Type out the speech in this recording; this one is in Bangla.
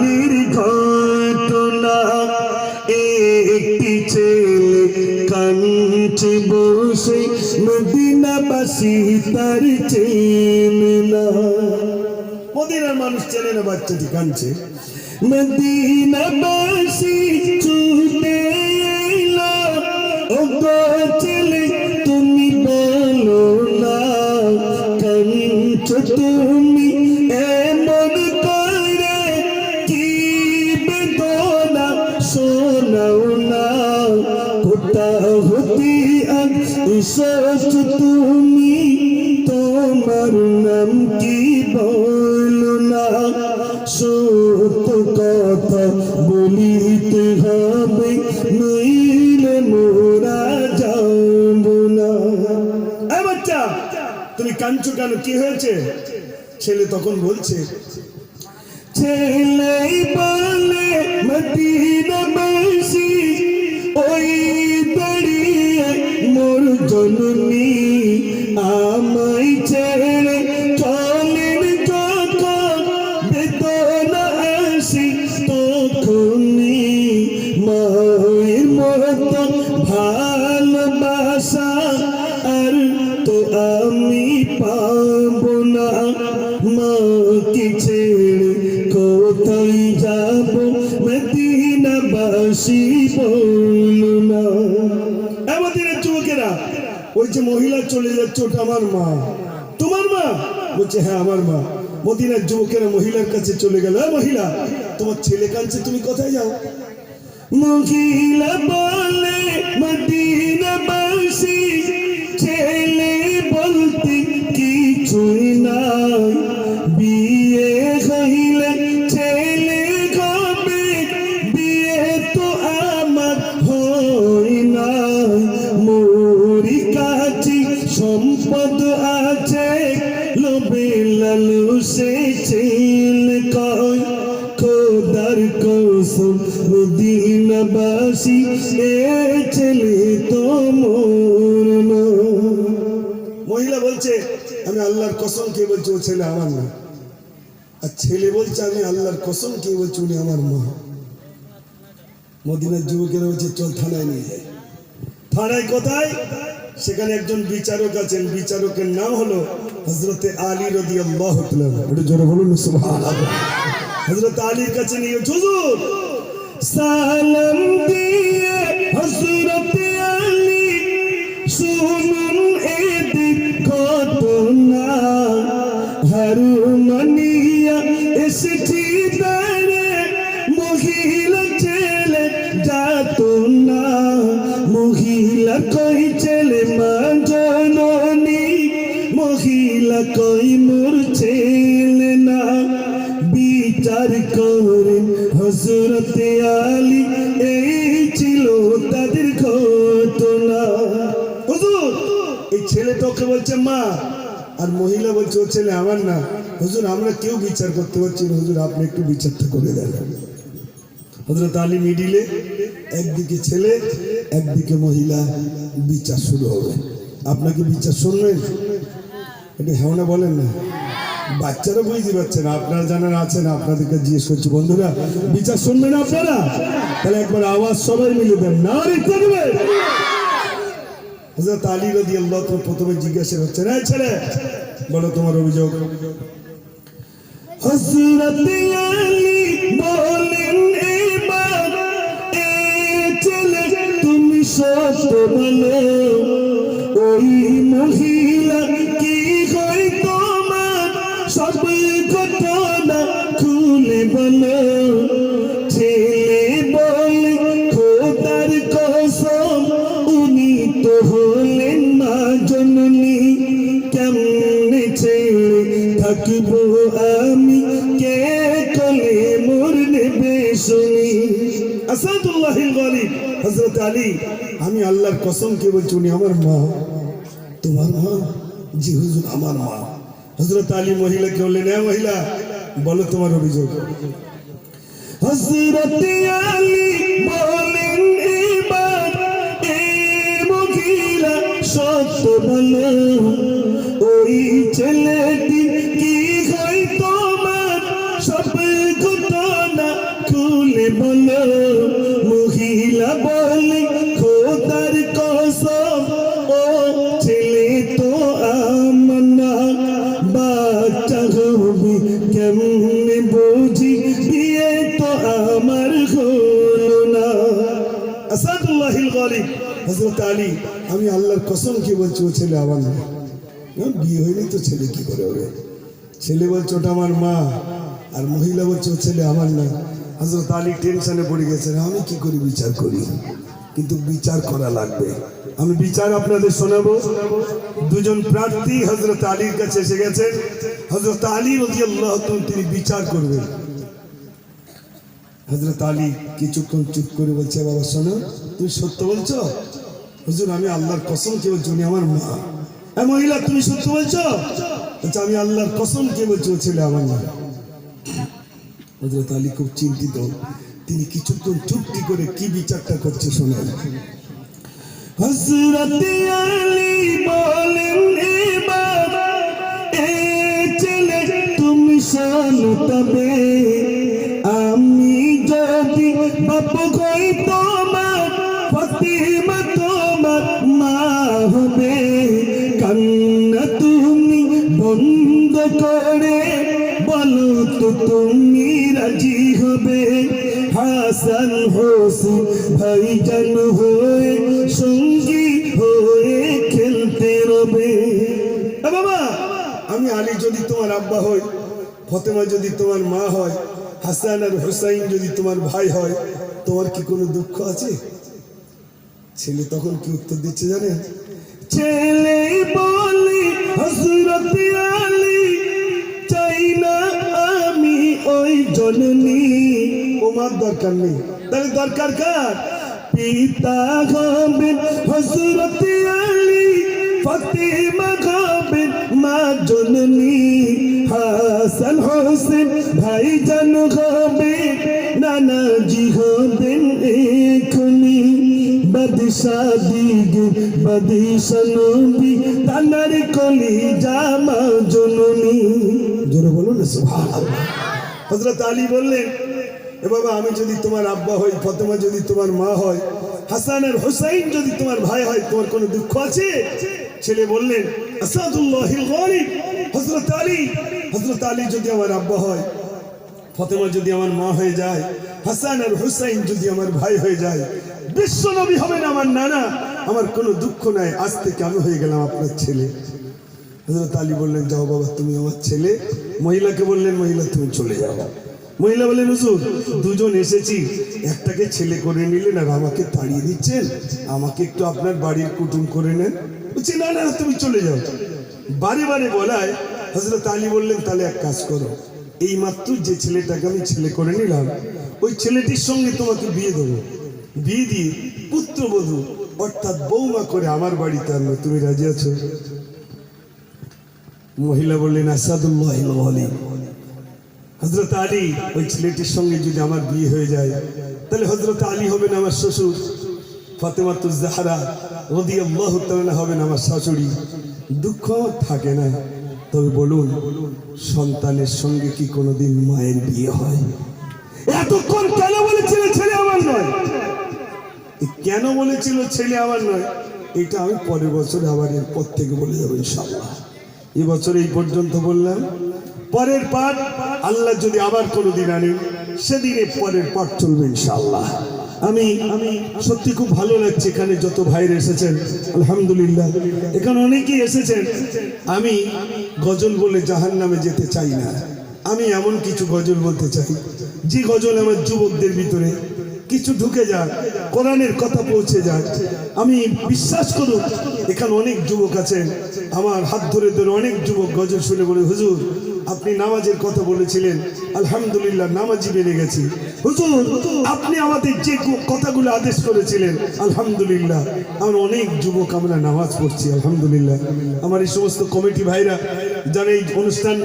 আলীর ঘটনা একটি ছেলে কাঞ্চে বসে, মদিনাবাসী তার চেনে। না মদিনার মানুষ চেনে না বাচ্চাটি কাঁদছে। মদিনাবাসী এসেছ তুমি তোমার নাম কি বলো না কথা বলিতে হবে নইলে মোরা বাচ্চা তুমি কাঁদছো কেন কি হয়েছে ছেলে তখন বলছে ছেলে বলে মদিনাবাসী ওই দাঁড়িয়ে মোর জননী, আমায় ছেড়ে চলেন যখন, বেদনা আসি তখনই। মায়ের মতো ভালোবাসা আর তো আমি পাবো না। মাকে ছেড়ে কোথায় যাব, মদিনাবাসী বলু না। আমাদের যুবকেরা যে মহিলা চলে যাচ্ছে, ওটা আমার মা। তোমার মা? বলছে হ্যাঁ আমার মা। মদিনার যুবকেরা মহিলার কাছে চলে গেল মহিলা, তোমার ছেলে কাঁদছে, তুমি কোথায় যাও? মহিলা বলে মদিনাবাসী ছেলে সম্পদ আছে লোবে লালু সে ছেলে কয়, খোদার কসম মদিনাবাসী, এ ছেলে তো মহিলা বলছে, আমি আল্লাহর কসম কে বলছি, ও ছেলে আমার না আর ছেলে বলছে, আমি আল্লাহর কসম কে বলছি, উনি আমার মা। মদিনার যুবকেরা বলছে, চল থানায় নিয়ে যাই। থানায় কোথায়? সেখানে একজন বিচারক আছেন। বিচারকের নাম হলো হজরতে আলী রদি আল্লাহ একটু জোরে বলুন হজরত আলীর কাছে নিয়ে, হুজুর! ঘটনা। হারুমানিয়া এসেছি মহিলা ছেলে যাত না মহিলা কই কই মোর ছেলে বিচার করেন হজরতে আলী, এই ছিল তাদের ঘটনা। হুজুর, এই ছেলেটাকে বলছে, মা, আর মহিলা বলছে, ও ছেলে আমার না। হুজুর, আমরা কেউ বিচার করতে পারছি না। হুজুর, আপনি একটু বিচারটা করে দেন হজরত আলী মিডিলে, একদিকে ছেলে, একদিকে মহিলা। বিচার শুরু হবে। আপনাকে বিচার শুনবেন এটা হেওনা বলেন না। বাচ্চারা বুঝতে পারছেন আপনারা জানার আছেন, আপনাদেরকে জিজ্ঞেস করছি, বন্ধুরা, বিচার শুনবেন আপনারা? তাহলে একবার আওয়াজ সবাই মিলে দেন না রেখে দেবে হজরত আলী রদি আল্লাহ প্রথমে জিজ্ঞাসা করছেন, এই ছেলে, বলো তোমার অভিযোগ। হজরত আলী বলেন তুমি সত বলো। বলো ছেলে বলে, খোদার কসম, উনি তো হলেন আমি? কে কলে মোর শুনি? আসাদুল্লাহ গরিব হজরত আলী, আমি আল্লাহর কসম কে বলছি, উনি আমার মা। তোমার মা? জি হুজুর, আমার মা। হজরত আলী মহিলাকে বললেন হ্যাঁ মহিলা। বলো তোমার অভিযোগ। সত্য ওই ছেলেটি আসাদুল্লাহিল হজরত আলী আমি আল্লাহর কসম কি বলছি ও ছেলে আমার না, বিয়ে হয়নি তো ছেলে কি করে হবে? ছেলে বলছে ওটা আমার মা আর মহিলা বলছে ও ছেলে আমার না। হজরত আলী টেনশনে পড়ে গেছেন আমি কি করি বিচার করি? কিন্তু বিচার করা লাগবে। আমি বিচার আপনাদের শোনাবো। দুজন প্রার্থী হজরত আলীর কাছে এসে গেছেন। হজরত আলী রদি আল্লাহ তিনি বিচার করবেন। হজরত আলী কিছুক্ষণ চুপ করে বলছে, বাবা, শোনো, তুমি সত্য বলছো? হুজুর, আমি আল্লাহর কসম কে বলছি, উনি আমার মা। হ্যাঁ মহিলা, তুমি সত্য বলছো? বলছে, আমি আল্লাহর কসম কে বলছি ছেলে আমার মা। হজরত আলী খুব চিন্তিত, তিনি কিছুক্ষণ চুপটি করে, কি বিচারটা করছে শোনেন। হজরত আলী বলেন এবার এ ছেলে, তুমি শোনো কান্না তুমি বন্ধ করে বলো তো তুমি রাজি হবে? হাসান হোসেন ভাইজান হয়ে, সঙ্গী হয়ে খেলতে রবে। বাবা, আমি আলী যদি তোমার আব্বা হই, ফতেমা যদি তোমার মা হয়, হাসান আর হুসাইন যদি তোমার ভাই হয়, তোমার কি কোনো দুঃখ আছে? ছেলে তখন কি উত্তর দিচ্ছে জানেন? ছেলে বলি হজরত আলী, চাই না আমি ওই জননী। ওমার দরকার নেই। তাহলে দরকার কার? পিতা হবেন হজরত আলী, ফতিমা হবেন মা জননী। হাসান হোসেন ভাই জান হবে নানাজি এখনি বাদশাহ দিগে বাদশাহ নবী তানার কলি জামা জননী জোরে না, সুবহানাল্লাহ। হযরত আলী বললেন, এ বাবা, আমি যদি তোমার আব্বা হই, ফতেমা যদি তোমার মা হয়, হাসান আর হুসাইন যদি তোমার ভাই হয়, তোমার কোনো দুঃখ আছে? ছেলে বললেন আসাদুল্লাহিল গরিব হযরত আলী হযরত আলী যদি আমার আব্বা হয়, ফতেমা যদি আমার মা হয়ে যায়, হাসান আর হুসাইন যদি আমার ভাই হয়ে যায় বিশ্ব নবী হবেন আমার নানা। আমার কোনো দুঃখ নাই। আজ থেকে আমি হয়ে গেলাম আপনার ছেলে। হজরত আলী বললেন, যাও বাবা, তুমি আমার ছেলে। মহিলাকে বললেন, মহিলা, তুমি চলে যাও। মহিলা বললেন, হুজুর, দুজন এসেছি। একটাকে ছেলে করে নিলেন আর আমাকে তাড়িয়ে দিচ্ছেন। আমাকে একটু আপনার বাড়ির কুটুম করে নেন। বলছি, না না, তুমি চলে যাও। বারে বারে বলায় হজরত আলী বললেন, তাহলে এক কাজ করো। এই মাত্র যে ছেলেটাকে আমি ছেলে করে নিলাম, ওই ছেলেটির সঙ্গে তোমাকে বিয়ে দেবো। দিয়ে পুত্রবধূ, অর্থাৎ বৌমা করে আমার বাড়িতে আনব তুমি রাজি আছো? মহিলা বললেন আসাদুল্লাহ হজরত আলী, ওই ছেলেটির সঙ্গে যদি আমার বিয়ে হয়ে যায়, তাহলে হজরত আলী হবেন আমার শ্বশুর ফাতেমাতুজ জাহারা রদি আল্লাহ হবেন আমার শাশুড়ি। দুঃখ থাকে না, তবে বলুন, সন্তানের সঙ্গে কি কোনোদিন মায়ের বিয়ে হয়? এতক্ষণ কেন বলেছিল ছেলে? আমার নয় এ কেন বলেছিল ছেলে আমার নয়? এটা আমি পরের বছর আবার এর পর থেকে বলে যাব ইনশাল্লাহ এবছর এই পর্যন্ত বললাম, পরের পাঠ আল্লাহ যদি আবার কোনো দিন আনেন, সেদিনে পরের পাঠ চলবে ইনশাল্লাহ আমি আমি সত্যি খুব ভালো লাগছে এখানে যত ভাইরা এসেছেন, আলহামদুলিল্লাহ। এখানে অনেকেই এসেছেন। আমি গজল বলে জাহান নামে যেতে চাই না। আমি এমন কিছু গজল বলতে চাই, যে গজল আমার যুবকদের ভিতরে কিছু ঢুকে যাক, কোরআনের কথা পৌঁছে যাক। আমি বিশ্বাস করুন এখানে অনেক যুবক আছেন আমার হাত ধরে ধরে অনেক যুবক গজল শুনে বলে, হুজুর, আপনি নামাজের কথা বলেছিলেন। আলহামদুলিল্লাহ নামাজি বেড়ে গেছি। হুজুর, আপনি আমাদের যে কথাগুলো আদেশ করেছিলেন, আলহামদুলিল্লাহ। আমার অনেক যুবক, আমরা নামাজ পড়ছি, আলহামদুলিল্লাহ। আমার এই সমস্ত কমিটি ভাইরা, যারা এই অনুষ্ঠান